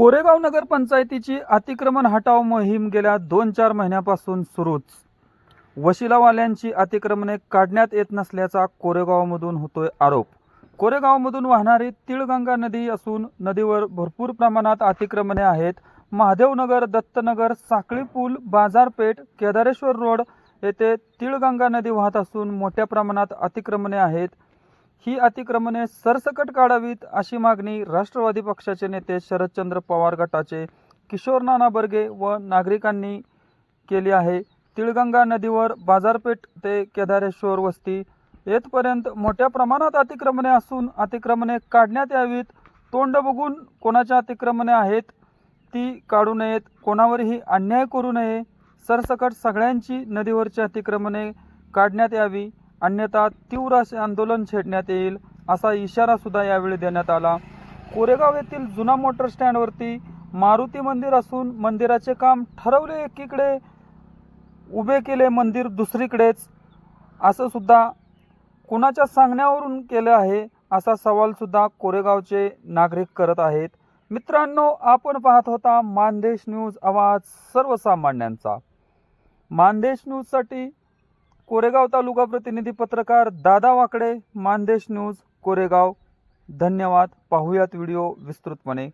कोरेगाव नगर पंचायतीची अतिक्रमण हटाव मोहीम गेल्या दोन चार महिन्यापासून सुरूच. वशिलावाल्यांची अतिक्रमणे काढण्यात येत नसल्याचा कोरेगावमधून होतोय आरोप. कोरेगावमधून वाहणारी तिळगंगा नदी असून नदीवर भरपूर प्रमाणात अतिक्रमणे आहेत. महादेवनगर दत्तनगर साखळी पूल बाजारपेठ केदारेश्वर रोड येथे तिळगंगा नदी वाहत असून मोठ्या प्रमाणात अतिक्रमणे आहेत. ही अतिक्रमणे सरसकट काढावीत अशी मागणी राष्ट्रवादी पक्षाचे नेते शरदचंद्र पवार गटाचे किशोर नाना बर्गे व नागरिकांनी केली आहे. तिळगंगा नदीवर बाजारपेठ ते केदारेश्वर वस्ती येथपर्यंत मोठ्या प्रमाणात अतिक्रमणे असून अतिक्रमणे काढण्यात यावीत. तोंड बघून कोणाच्या अतिक्रमणे आहेत ती काढू नयेत. कोणावरही अन्याय करू नये. सरसकट सगळ्यांची नदीवरची अतिक्रमणे काढण्यात यावी. अन्यथा तीव्र असे आंदोलन छेडण्यात येईल असा इशारा सुद्धा यावेळी देण्यात आला. कोरेगाव येथील जुना मोटर स्टँडवरती मारुती मंदिर असून मंदिराचे काम ठरवले एकीकडे उभे केले मंदिर दुसरीकडेच. असं सुद्धा कुणाच्या सांगण्यावरून केलं आहे असा सवालसुद्धा कोरेगावचे नागरिक करत आहेत. मित्रांनो आपण पाहत होता मानदेश न्यूज आवाज सर्वसामान्यांचा. मानदेश न्यूजसाठी कोरेगाव तालुका प्रतिनिधी पत्रकार दादा वाकडे मानदेश न्यूज कोरेगाव. धन्यवाद. पाहूयात व्हिडिओ विस्तृतपणे.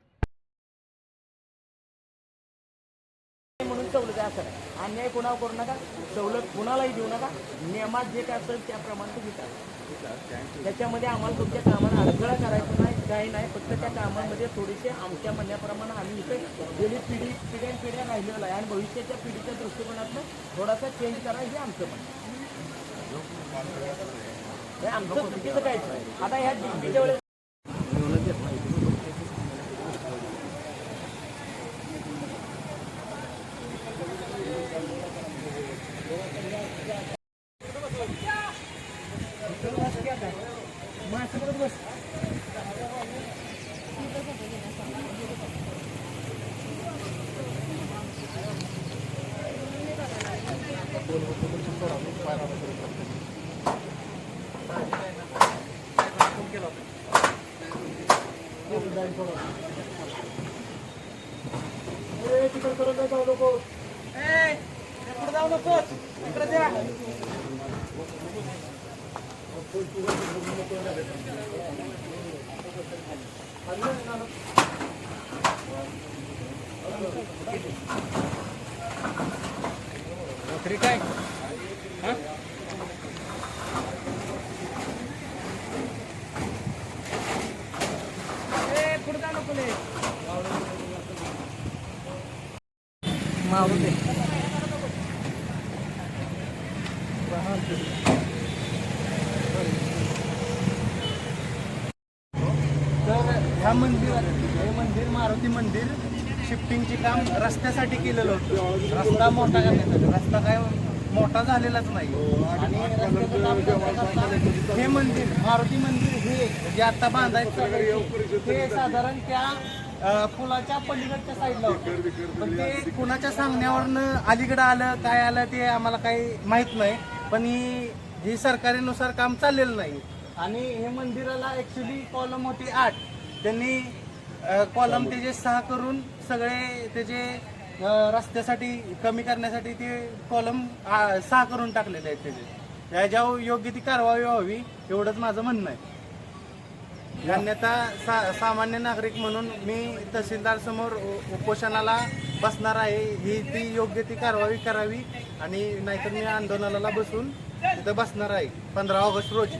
म्हणून सवलत आहे असं अन्याय कोणावर करू नका. सवलत कुणालाही देऊ नका. नियमात जे काय असेल त्याप्रमाणे तुम्ही करा. त्याच्यामध्ये आम्हाला तुमच्या कामाला अडथळा करायचा नाही काही नाही. फक्त त्या कामांमध्ये थोडेसे आमच्या म्हणण्याप्रमाणे आम्ही इथे गेली पिढी पिढ्यान पिढ्या राहिलेलं आहे. आणि भविष्याच्या पिढीच्या दृष्टिकोनातून थोडासा चेंज करा हे आमचं म्हणणं आमचं चुकीचं काहीच नाही आता ह्या डिग्रीच्या वेळेस बस नाही जाऊ नको. ए, तिकडे जाऊ नकोस. इकडे द्या तरी काय? पुढे जा नको तर ह्या मंदिरात हे मंदिर मारुती मंदिर शिफ्टिंगचे काम रस्त्यासाठी केलेलं होतं. रस्ता मोठा करण्यासाठी रस्ता काय मोठा झालेलाच नाही. आणि हे मंदिर मारुती मंदिर हे जे आता बांधायचं हे साधारण त्या पुलाच्या पलीकडच्या साईडला होतं. पण ते कुणाच्या सांगण्यावरनं अलीकडं आलं काय आलं ते आम्हाला काही माहीत नाही. पण ही हे सरकारीनुसार काम चाललेलं नाही. आणि हे मंदिराला ॲक्च्युली कॉलम होती आठ. त्यांनी कॉलम त्याचे सहा करून सगळे त्याचे रस्त्यासाठी कमी करण्यासाठी ते कॉलम सहा करून टाकलेले आहेत त्याचे. याच्यावर योग्य ती कारवाई व्हावी एवढंच माझं म्हणणं आहे. अन्यथा सा सामान्य नागरिक म्हणून मी तहसीलदार समोर उपोषणाला बसणार आहे. ही ती योग्य ती कारवाई करावी आणि नाहीतर मी आंदोलनाला बसून तिथं बसणार आहे. पंधरा ऑगस्ट रोजी.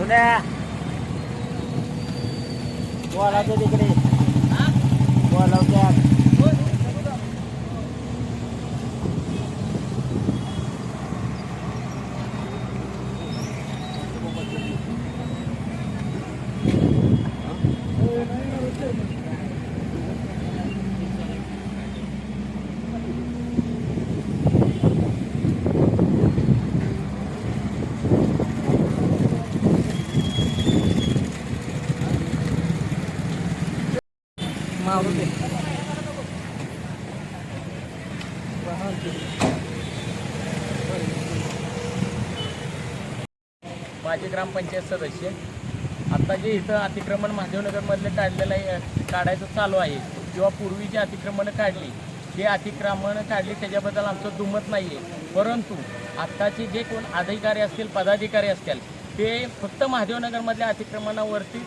સુને. બોલ આવજો દીકરી. બોલ આવજો. माझे ग्रामपंचायत सदस्य. आता जे इथं अतिक्रमण महादेवनगरमधले काढलेलं आहे काढायचं चालू आहे किंवा पूर्वी जे अतिक्रमणं काढली जे अतिक्रमणं काढली त्याच्याबद्दल आमचं दुमत नाही आहे परंतु आत्ताचे जे कोण अधिकारी असतील पदाधिकारी असतील ते फक्त महादेवनगरमधल्या अतिक्रमणावरती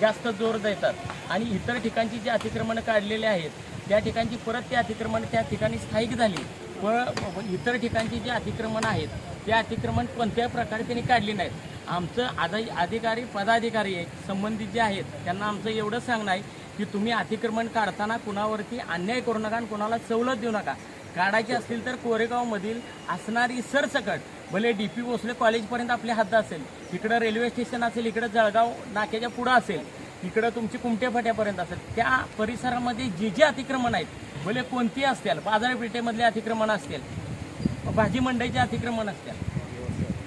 जास्त जोर देतात. आणि इतर ठिकाणची जी अतिक्रमणं काढलेली आहेत त्या ठिकाणची परत ते अतिक्रमण त्या ठिकाणी स्थायिक झाली. व इतर ठिकाणची जी अतिक्रमण आहेत ते अतिक्रमण कोणत्याही प्रकारे त्यांनी काढली नाहीत. आमचं आधी अधिकारी पदाधिकारी आहे संबंधित जे आहेत त्यांना आमचं एवढं सांगणं आहे की तुम्ही अतिक्रमण काढताना कुणावरती अन्याय करू नका आणि कुणाला सवलत देऊ नका. काढायची असतील तर कोरेगावमधील असणारी सरसकट भले डी पी भोसले कॉलेजपर्यंत आपले हद्द असेल इकडं रेल्वे स्टेशन असेल इकडं जळगाव नाक्याच्या पुढं असेल इकडं तुमची कुमट्या फाट्यापर्यंत असेल. त्या परिसरामध्ये जे जे अतिक्रमण आहेत भले कोणती असतील बाजारपेठेमधले अतिक्रमण असतील भाजी मंडईचे अतिक्रमण असतील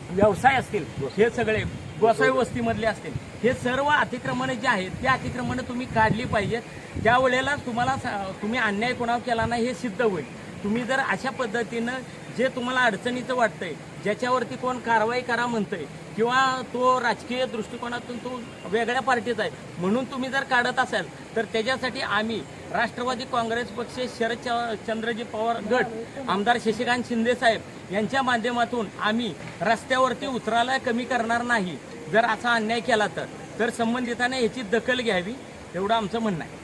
व्यवसाय असतील हे सगळे गोसाई वस्तीमधले असतील हे सर्व अतिक्रमणे जे आहेत ते अतिक्रमणं तुम्ही काढली पाहिजेत. त्यावेळेला तुम्हाला सा- तुम्ही अन्याय कोणावर केला नाही हे सिद्ध होईल. तुम्ही जर अशा पद्धतीनं जे तुम्हाला अडचणीचं वाटतंय ज्याच्यावरती कोण कारवाई करा म्हणतंय किंवा तो राजकीय दृष्टिकोनातून तो वेगळ्या पार्टीचा आहे म्हणून तुम्ही जर काढत असाल तर त्याच्यासाठी आम्ही राष्ट्रवादी काँग्रेस पक्ष शरद चंद्रजी पवार गट आमदार शशिकांत शिंदे साहेब यांच्या माध्यमातून आम्ही रस्त्यावरती उतरायला कमी करणार नाही. जर असा अन्याय केला तर तर संबंधिताने याची दखल घ्यावी एवढं आमचं म्हणणं आहे.